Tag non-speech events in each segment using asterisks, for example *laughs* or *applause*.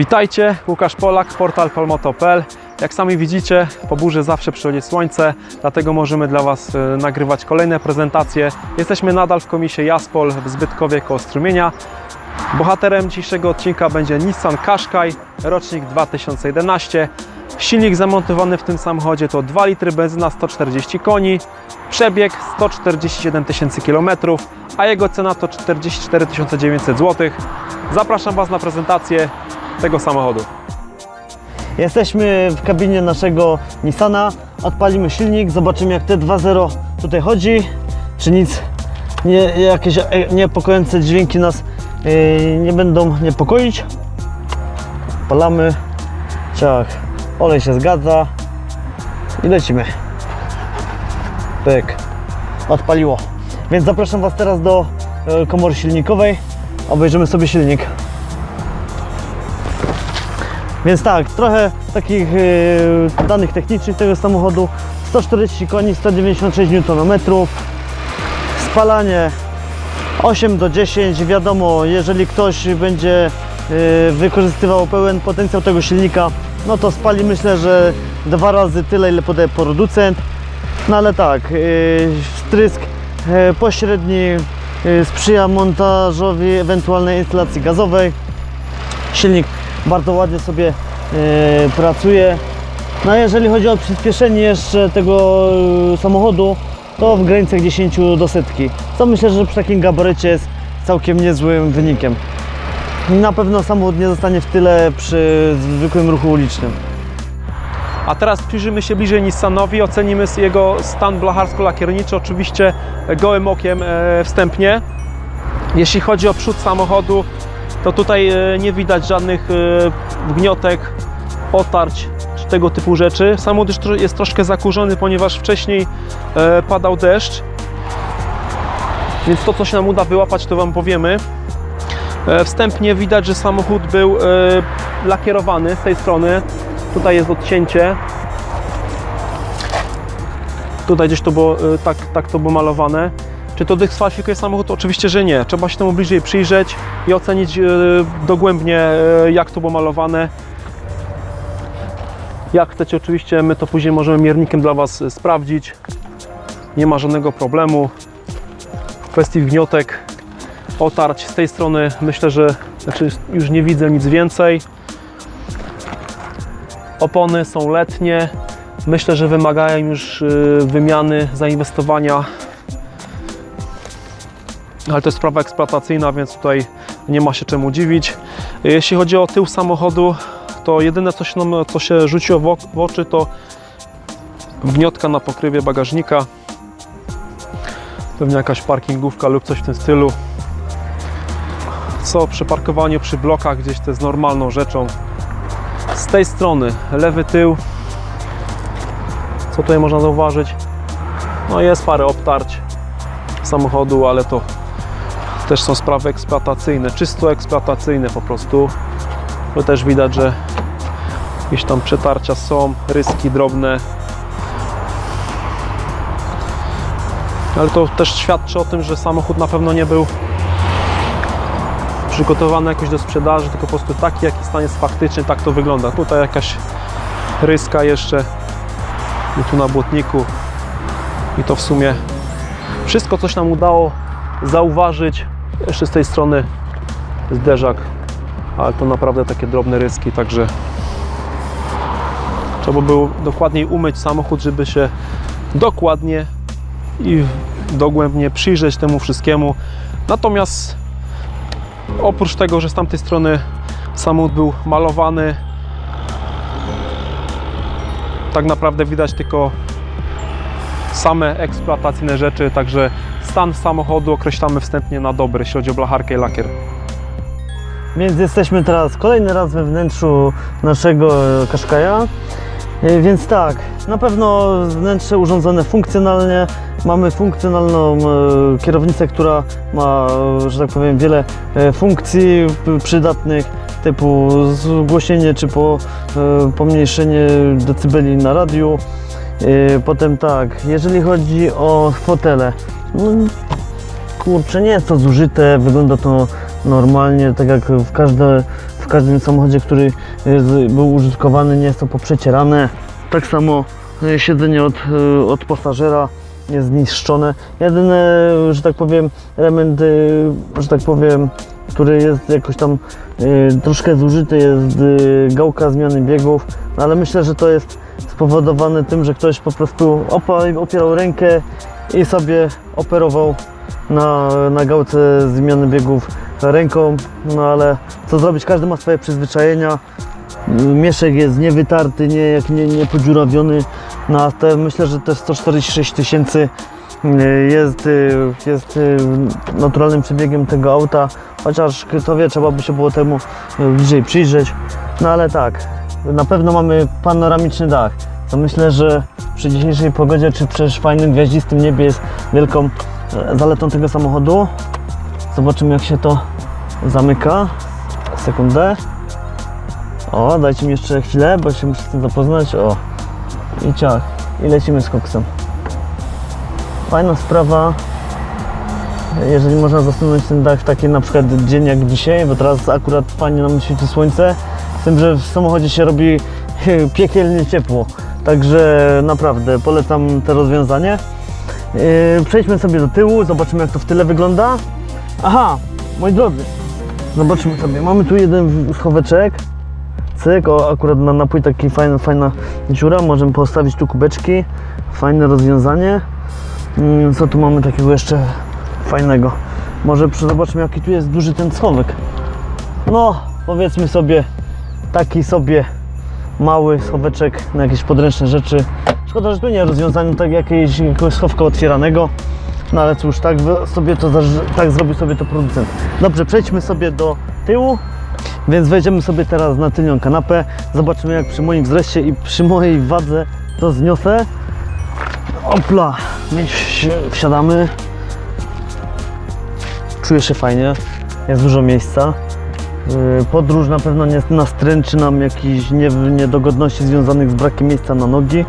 Witajcie, Łukasz Polak, portal palmoto.pl. Jak sami widzicie, po burzy zawsze przychodzi słońce, dlatego możemy dla Was e, nagrywać kolejne prezentacje. Jesteśmy nadal w komisie Jaspol w Zbytkowie koło Strumienia. Bohaterem dzisiejszego odcinka będzie Nissan Qashqai, rocznik 2011. Silnik zamontowany w tym samochodzie to 2 litry benzyna 140 koni, przebieg 147 tysięcy km, a jego cena to 44 900 zł. Zapraszam Was na prezentację tego samochodu. Jesteśmy w kabinie naszego Nissana, odpalimy silnik, zobaczymy jak T2.0 tutaj chodzi, czy nic, nie, jakieś e, niepokojące dźwięki nas e, nie będą niepokoić. Palamy, ciach, olej się zgadza i lecimy. Pyk, odpaliło. Więc zapraszam Was teraz do e, komory silnikowej, obejrzymy sobie silnik. Więc tak, trochę takich e, danych technicznych tego samochodu. 140 koni, 196 Nm. Spalanie 8 do 10. Wiadomo, jeżeli ktoś będzie e, wykorzystywał pełen potencjał tego silnika, no to spali myślę, że dwa razy tyle, ile podaje producent. No ale tak, e, pośredni sprzyja montażowi ewentualnej instalacji gazowej. Silnik bardzo ładnie sobie e, pracuje. No a jeżeli chodzi o przyspieszenie jeszcze tego e, samochodu, to w granicach 10 do setki. Co myślę, że przy takim gabarycie jest całkiem niezłym wynikiem. Na pewno samochód nie zostanie w tyle przy zwykłym ruchu ulicznym. A teraz przyjrzymy się bliżej Nissanowi, ocenimy jego stan blacharsko-lakierniczy, oczywiście gołym okiem e, wstępnie. Jeśli chodzi o przód samochodu, to tutaj e, nie widać żadnych e, gniotek, otarć czy tego typu rzeczy. Samochód już jest troszkę zakurzony, ponieważ wcześniej e, padał deszcz. Więc to, co się nam uda wyłapać, to Wam powiemy. E, Wstępnie widać, że samochód był e, lakierowany z tej strony. Tutaj jest odcięcie. Tutaj gdzieś to było, e, tak, tak to było malowane. Czy to dyskwalifikuje samochód? Oczywiście, że nie. Trzeba się temu bliżej przyjrzeć i ocenić e, dogłębnie, e, jak to było malowane. Jak chcecie, oczywiście, my to później możemy miernikiem dla Was e, sprawdzić. Nie ma żadnego problemu. W kwestii gniotek, otarć z tej strony myślę, że znaczy już nie widzę nic więcej. Opony są letnie. Myślę, że wymagają już wymiany, zainwestowania. Ale to jest sprawa eksploatacyjna, więc tutaj nie ma się czemu dziwić. Jeśli chodzi o tył samochodu, to jedyne co się, nam, co się rzuciło w, oczy to gniotka na pokrywie bagażnika. Pewnie jakaś parkingówka lub coś w tym stylu. Co przy parkowaniu przy blokach gdzieś to jest normalną rzeczą. Z tej strony lewy tył. Co tutaj można zauważyć? No jest parę obtarć samochodu, ale to też są sprawy eksploatacyjne, czysto eksploatacyjne po prostu. Tu też widać, że jakieś tam przetarcia są, ryski drobne. Ale to też świadczy o tym, że samochód na pewno nie był przygotowany jakoś do sprzedaży, tylko po prostu taki, jaki stan jest faktyczny, tak to wygląda. Tutaj jakaś ryska jeszcze i tu na błotniku i to w sumie wszystko, coś nam udało zauważyć. Jeszcze z tej strony zderzak, ale to naprawdę takie drobne ryski, także trzeba było dokładniej umyć samochód, żeby się dokładnie i dogłębnie przyjrzeć temu wszystkiemu. Natomiast oprócz tego, że z tamtej strony samochód był malowany, tak naprawdę widać tylko same eksploatacyjne rzeczy, także stan samochodu określamy wstępnie na dobry, jeśli chodzi o blacharkę i lakier. Więc jesteśmy teraz kolejny raz we wnętrzu naszego Qashqai'a. E, Więc tak, na pewno wnętrze urządzone funkcjonalnie. Mamy funkcjonalną e, kierownicę, która ma, e, że tak powiem, wiele funkcji przydatnych, typu zgłosienie czy po, pomniejszenie decybeli na radiu. Potem tak, jeżeli chodzi o fotele, no, kurczę, nie jest to zużyte, wygląda to normalnie, tak jak w, każde, w każdym samochodzie, który jest, był użytkowany, nie jest to poprzecierane. Tak samo e, siedzenie od, e, od pasażera jest zniszczone. Jedyny, że tak powiem, element, e, że tak powiem, który jest jakoś tam troszkę zużyty, jest gałka zmiany biegów, no ale myślę, że to jest spowodowane tym, że ktoś po prostu opa- opierał rękę i sobie operował na, na gałce zmiany biegów ręką, no ale co zrobić, każdy ma swoje przyzwyczajenia. Mieszek jest niewytarty, nie, jak nie, nie podziurawiony. No a te, myślę, że te 146 tysięcy y, jest, y, jest y, naturalnym przebiegiem tego auta, chociaż kto wie, trzeba by się było temu bliżej przyjrzeć. No ale tak, na pewno mamy panoramiczny dach. To myślę, że przy dzisiejszej pogodzie, czy przy fajnym gwiaździstym niebie jest wielką e, zaletą tego samochodu. Zobaczymy jak się to zamyka. Sekundę. O, dajcie mi jeszcze chwilę, bo się muszę z tym zapoznać. O, i ciach. I lecimy z koksem. Fajna sprawa. Jeżeli można zasunąć ten dach taki na przykład dzień jak dzisiaj, bo teraz akurat fajnie nam świeci słońce, z tym, że w samochodzie się robi *laughs* piekielnie ciepło. Także naprawdę polecam to rozwiązanie. Yy, Przejdźmy sobie do tyłu, zobaczymy jak to w tyle wygląda. Aha, moi drodzy, zobaczmy sobie. Mamy tu jeden schoweczek. Cyk, o, akurat na napój taki fajna, fajna dziura. Możemy postawić tu kubeczki. Fajne rozwiązanie. Mm, Co tu mamy takiego jeszcze fajnego? Może zobaczmy jaki tu jest duży ten schowek. No, powiedzmy sobie taki sobie mały schoweczek na jakieś podręczne rzeczy. Szkoda, że tu nie rozwiązanie tak jakiegoś, jakiegoś schowka otwieranego. No ale cóż, tak sobie to tak zrobił sobie to producent. Dobrze, przejdźmy sobie do tyłu. Więc wejdziemy sobie teraz na tylnią kanapę. Zobaczymy jak przy moim wzroście i przy mojej wadze to zniosę. Opla, wsiadamy. Czuję się fajnie, jest dużo miejsca. Yy, Podróż na pewno nie nastręczy nam jakichś nie, niedogodności związanych z brakiem miejsca na nogi,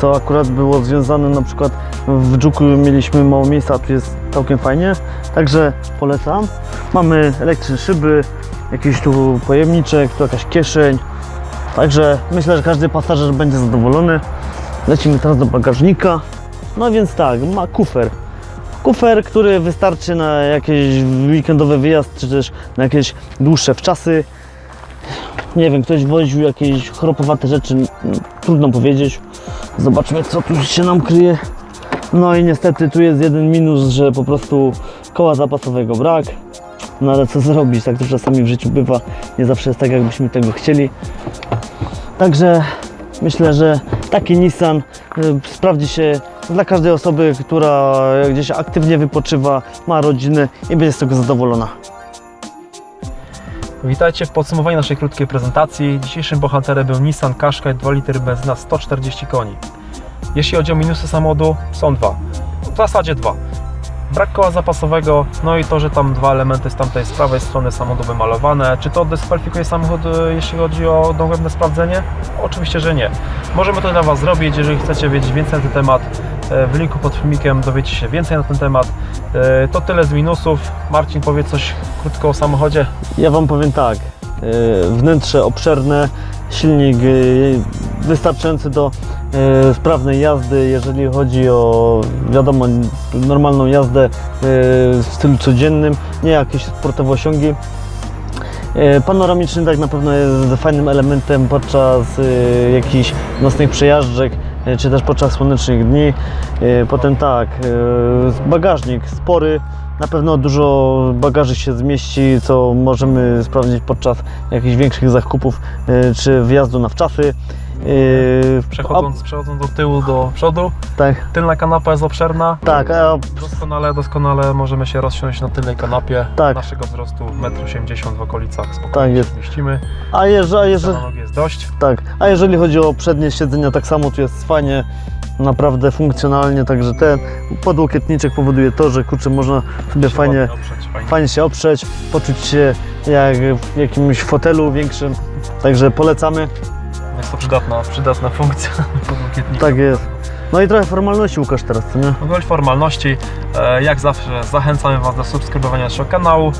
co akurat było związane na przykład w Dżuku mieliśmy mało miejsca, a tu jest całkiem fajnie, także polecam. Mamy elektryczne szyby, jakiś tu pojemniczek, tu jakaś kieszeń, także myślę, że każdy pasażer będzie zadowolony. Lecimy teraz do bagażnika, no więc tak, ma kufer. Kufer, który wystarczy na jakiś weekendowy wyjazd, czy też na jakieś dłuższe wczasy. Nie wiem, ktoś woził jakieś chropowate rzeczy, trudno powiedzieć. Zobaczmy, co tu się nam kryje. No i niestety tu jest jeden minus, że po prostu koła zapasowego brak. No ale co zrobić, tak to czasami w życiu bywa. Nie zawsze jest tak, jakbyśmy tego chcieli. Także myślę, że taki Nissan y, sprawdzi się dla każdej osoby, która gdzieś aktywnie wypoczywa, ma rodzinę i będzie z tego zadowolona. Witajcie w podsumowaniu naszej krótkiej prezentacji. Dzisiejszym bohaterem był Nissan Qashqai 2 litry benzyna 140 koni. Jeśli chodzi o minusy samochodu, są dwa. W zasadzie dwa. Brak koła zapasowego, no i to, że tam dwa elementy z tamtej z prawej strony samochodu wymalowane. Czy to dyskwalifikuje samochód, e, jeśli chodzi o dogłębne sprawdzenie? Oczywiście, że nie. Możemy to dla Was zrobić, jeżeli chcecie wiedzieć więcej na ten temat. e, W linku pod filmikiem dowiecie się więcej na ten temat. E, To tyle z minusów. Marcin powie coś krótko o samochodzie. Ja Wam powiem tak, wnętrze obszerne, silnik wystarczający do y, sprawnej jazdy, jeżeli chodzi o, wiadomo, normalną jazdę y, w stylu codziennym, nie jakieś sportowe osiągi. Y, Panoramiczny tak na pewno jest fajnym elementem podczas jakichś nocnych przejażdżek, czy też podczas słonecznych dni. Potem tak, bagażnik spory, na pewno dużo bagaży się zmieści, co możemy sprawdzić podczas jakichś większych zakupów czy wyjazdu na wczasy. Y, Przechodząc, przechodząc do tyłu, do przodu, tak, tylna kanapa jest obszerna. tak, a Doskonale, doskonale możemy się rozsiąść na tylnej kanapie. Tak. Naszego wzrostu 1,80 m w okolicach spokojnie Tak się jest. a, jeże, a, Miejsca jeże, na nogi jest dość. tak, a jeżeli chodzi o przednie siedzenia, tak samo tu jest fajnie, naprawdę funkcjonalnie, także ten podłokietniczek powoduje to, że kurczę, można sobie Się fajnie, oprzeć, fajnie. fajnie się oprzeć, poczuć się jak w jakimś fotelu większym, także polecamy. Jest to przydatna, przydatna funkcja. *laughs* Tak jest. No i trochę formalności Łukasz teraz, co nie? Gwoli formalności, e, jak zawsze zachęcamy Was do subskrybowania naszego kanału.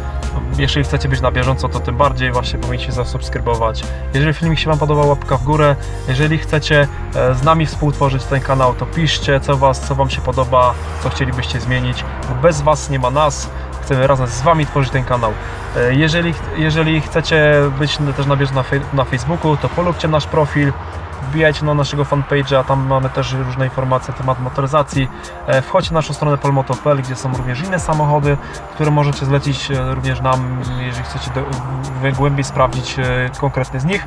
Jeżeli chcecie być na bieżąco, to tym bardziej właśnie powinniście zasubskrybować. Jeżeli filmik się Wam podobał, łapka w górę. Jeżeli chcecie e, z nami współtworzyć ten kanał, to piszcie, co, was, co Wam się podoba, co chcielibyście zmienić. Bo bez Was nie ma nas. Chcemy razem z Wami tworzyć ten kanał. E, Jeżeli, jeżeli chcecie być też na bieżąco na, fej- na Facebooku, to polubcie nasz profil. Wbijajcie na naszego fanpage'a, tam mamy też różne informacje na temat motoryzacji. E, Wchodźcie na naszą stronę polmoto.pl, gdzie są również inne samochody, które możecie zlecić e, również nam, jeżeli chcecie głębiej sprawdzić e, konkretny z nich.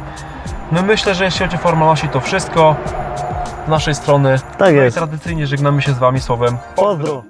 No myślę, że jeśli chodzi o formalności, to wszystko z naszej strony. Tak No jest. tradycyjnie żegnamy się z Wami słowem Pozdro.